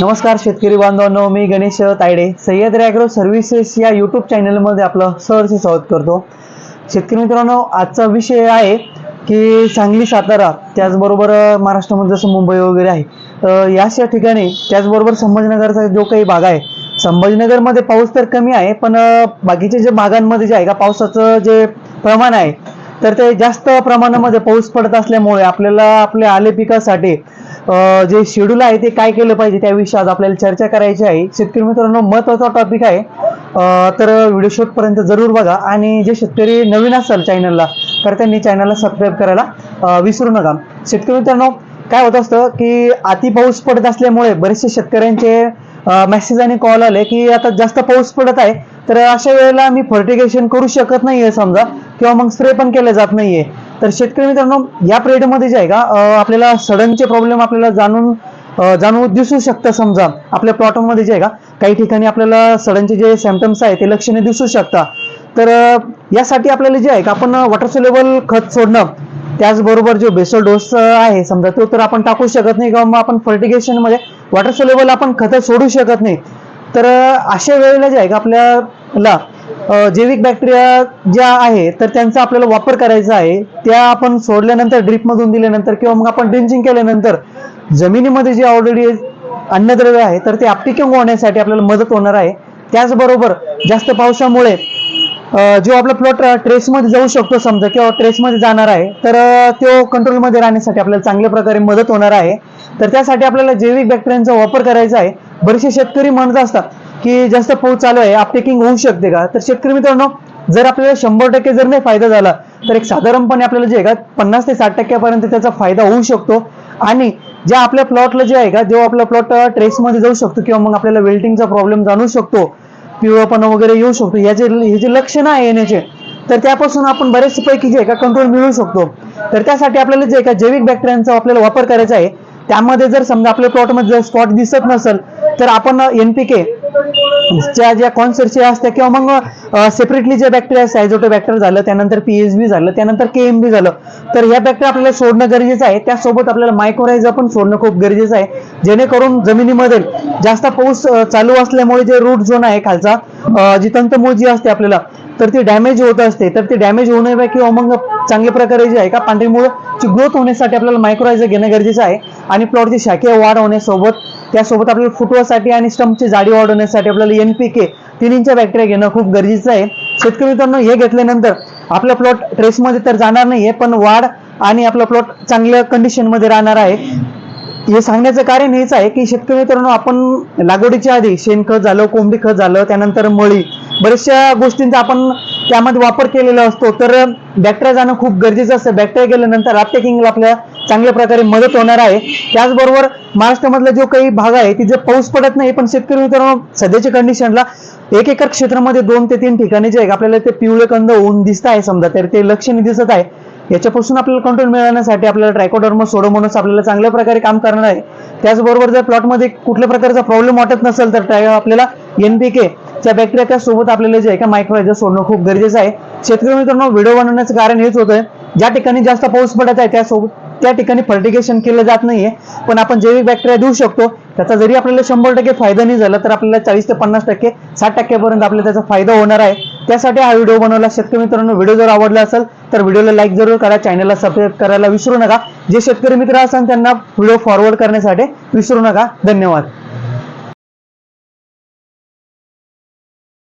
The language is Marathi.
नमस्कार शेतकरी बांधवांनो मी गणेश तायडे. सह्याद्री अॅग्रो सर्व्हिसेस या युट्यूब चॅनलमध्ये आपलं सहर्ष स्वागत करतो. शेतकरी मित्रांनो आजचा विषय आहे की सांगली सातारा त्याचबरोबर महाराष्ट्रामध्ये जसं मुंबई वगैरे आहे तर याशा ठिकाणी त्याचबरोबर संभाजीनगरचा जो काही भाग आहे संभाजीनगरमध्ये पाऊस तर कमी आहे पण बाकीच्या जे भागांमध्ये जे आहे का पावसाचं जे प्रमाण आहे तर ते जास्त प्रमाणामध्ये पाऊस पडत असल्यामुळे आपल्याला आपल्या आले पिकासाठी जे शेड्यूल आहे ते काय केलं पाहिजे त्याविषयी आज आपल्याला चर्चा करायची आहे. शेतकरी मित्रांनो महत्त्वाचा टॉपिक आहे. तर व्हिडिओ शूटपर्यंत जरूर बघा आणि जे शेतकरी नवीन असाल चॅनलला तर त्यांनी चॅनलला सबस्क्राईब करायला विसरू नका. शेतकरी मित्रांनो काय होत असतं की अति पाऊस पडत असल्यामुळे बरेचसे शेतकऱ्यांचे मेसेज आणि कॉल आले की आता जास्त पाऊस पडत आहे. तर अशा वेळेला मी फर्टिगेशन करू शकत नाहीये समजा किंवा मग स्प्रे पण केलं जात नाहीये. तर शेतकरी मित्रांनो या पिरियडमध्ये जे आहे का आपल्याला सडनचे प्रॉब्लेम आपल्याला जाणून जाणून दिसू शकतं समजा. आपल्या प्लॉटमध्ये जे आहे का काही ठिकाणी आपल्याला सडनचे जे सिमटम्स आहे ते लक्षणे दिसू शकतात. तर यासाठी आपल्याला जे आहे का आपण वॉटर सोलेबल खत सोडणं त्याचबरोबर जो बेसल डोस आहे समजा तो तर आपण टाकू शकत नाही किंवा मग आपण फर्टिगेशनमध्ये मध्ये वॉटर सोलेबल आपण खतं सोडू शकत नाही. तर अशा वेळेला जे आहे का आपल्याला जैविक बॅक्टेरिया ज्या आहे तर त्यांचा आपल्याला वापर करायचा आहे. त्या आपण सोडल्यानंतर ड्रिप मधून दिल्यानंतर किंवा मग आपण ड्रिंचिंग केल्यानंतर जमिनीमध्ये जे ऑलरेडी अन्नद्रव्य आहे तर ते आपटिकिंग होण्यासाठी आपल्याला मदत होणार आहे. त्याचबरोबर जास्त पावसामुळे जो आपला प्लॉट ट्रेसमध्ये जाऊ शकतो समजा किंवा ट्रेसमध्ये जाणार आहे तर तो कंट्रोलमध्ये राहण्यासाठी आपल्याला चांगल्या प्रकारे मदत होणार आहे. तर त्यासाठी आपल्याला जैविक बॅक्टेरियांचा वापर करायचा आहे. बरेचसे शेतकरी म्हणत असतात की जास्त पाऊस चालू आहे अपटेकिंग होऊ शकते का? तर शेतकरी मित्रांनो जर आपल्याला शंभर टक्के जर नाही फायदा झाला तर एक साधारणपणे आपल्याला जे आहे का पन्नास ते साठ टक्क्यापर्यंत त्याचा फायदा होऊ शकतो. आणि ज्या आपल्या प्लॉटला जे आहे का जेव्हा आपला प्लॉट ट्रेसमध्ये जाऊ शकतो किंवा मग आपल्याला वेल्टिंगचा प्रॉब्लेम जाणू शकतो पिवळपणा वगैरे येऊ शकतो याचे हे जे लक्षणं आहे येण्याचे तर त्यापासून आपण बरेच पैकी जे आहे का कंट्रोल मिळवू शकतो. तर त्यासाठी आपल्याला जे आहे का जैविक बॅक्टेरियांचा आपल्याला वापर करायचा आहे. त्यामध्ये जर समजा आपल्या प्लॉटमध्ये जर स्पॉट दिसत नसेल तर आपण एनपीके ज्या ज्या कॉन्सर्टच्या असत्या किंवा मग सेपरेटली जे बॅक्टेरिया सायझोटो बॅक्टर झालं त्यानंतर पीएचबी झालं त्यानंतर केएमबी झालं तर ह्या बॅक्टेरिया आपल्याला सोडणं गरजेचं आहे. त्यासोबत आपल्याला मायक्रोरायझा पण सोडणं खूप गरजेचं आहे. जेणेकरून जमिनीमध्ये जास्त पाऊस चालू असल्यामुळे जे रूट झोन आहे खालचा जी तंतमुळ जी असते आपल्याला तर ती डॅमेज होत असते. तर ती डॅमेज होऊ नये किंवा मग चांगल्या प्रकारे जे आहे का पांढरी मुळची ग्रोथ होण्यासाठी आपल्याला मायक्रोरायझर घेणं गरजेचं आहे. आणि प्लॉटची शाखीय वाढ होण्यासोबत त्यासोबत आपल्याला फुटवासाठी आणि स्टम्पची जाडी वाढवण्यासाठी आपल्याला एनपीके तिन्हीच्या बॅक्टेरिया घेणं खूप गरजेचं आहे. शेतकरी मित्रांनो हे घेतल्यानंतर आपला प्लॉट ट्रेसमध्ये तर जाणार नाहीये पण वाढ आणि आपला प्लॉट चांगल्या कंडिशनमध्ये राहणार आहे. हे सांगण्याचं कारण हेच आहे की शेतकरी मित्रांनो आपण लागवडीच्या आधी शेणखत झालं कोंबडी खत झालं त्यानंतर मळी बऱ्याचशा गोष्टींचा आपण त्यामध्ये वापर केलेला असतो. तर बॅक्टेरिया जाणं खूप गरजेचं असतं. बॅक्टेरिया गेल्यानंतर अपटेकिंगला आपल्या चांगल्या प्रकारे मदत होणार आहे. त्याचबरोबर महाराष्ट्रामधला जो काही भाग आहे तिथे पाऊस पडत नाही पण शेतकरी मित्रांनो सध्याच्या कंडिशनला एक एकर क्षेत्रामध्ये दोन ते तीन ठिकाणी जे आहे आपल्याला ते पिवळे कंद होऊन दिसत आहे समजा. तर ते लक्षणे दिसत आहे. याच्यापासून आपल्याला कंट्रोल मिळवण्यासाठी आपल्याला ट्रायकोडर्मा सोडोमोनस आपल्याला चांगल्या प्रकारे काम करणार आहे. त्याचबरोबर जर प्लॉटमध्ये कुठल्या प्रकारचा प्रॉब्लेम वाटत नसेल तर ट्राय आपल्याला एनपीके च्या बॅक्टेरिया सोबत आपल्याला जे आहे का मायक्रोजर सोडणं खूप गरजेचं आहे. शेतकरी मित्रांनो व्हिडिओ बनवण्याचं कारण हेच होतं ज्या ठिकाणी जास्त पाऊस पडत आहे त्यासोबत त्या ठिकाणी फर्टिगेशन केलं जात नाहीये. पण आपण जैविक बॅक्टेरिया देऊ शकतो. त्याचा जरी आपल्याला शंभर टक्के फायदा नाही झाला तर आपल्याला चाळीस ते पन्नास टक्के साठ टक्क्यापर्यंत आपल्याला त्याचा फायदा होणार आहे. त्यासाठी हा व्हिडिओ बनवला. शेतकरी मित्रांनो व्हिडिओ जर आवडला असेल तर व्हिडिओला लाईक जरूर करा चॅनलला सबस्क्राईब करायला विसरू नका. जे शेतकरी मित्र असाल त्यांना व्हिडिओ फॉरवर्ड करण्यासाठी विसरू नका. धन्यवाद.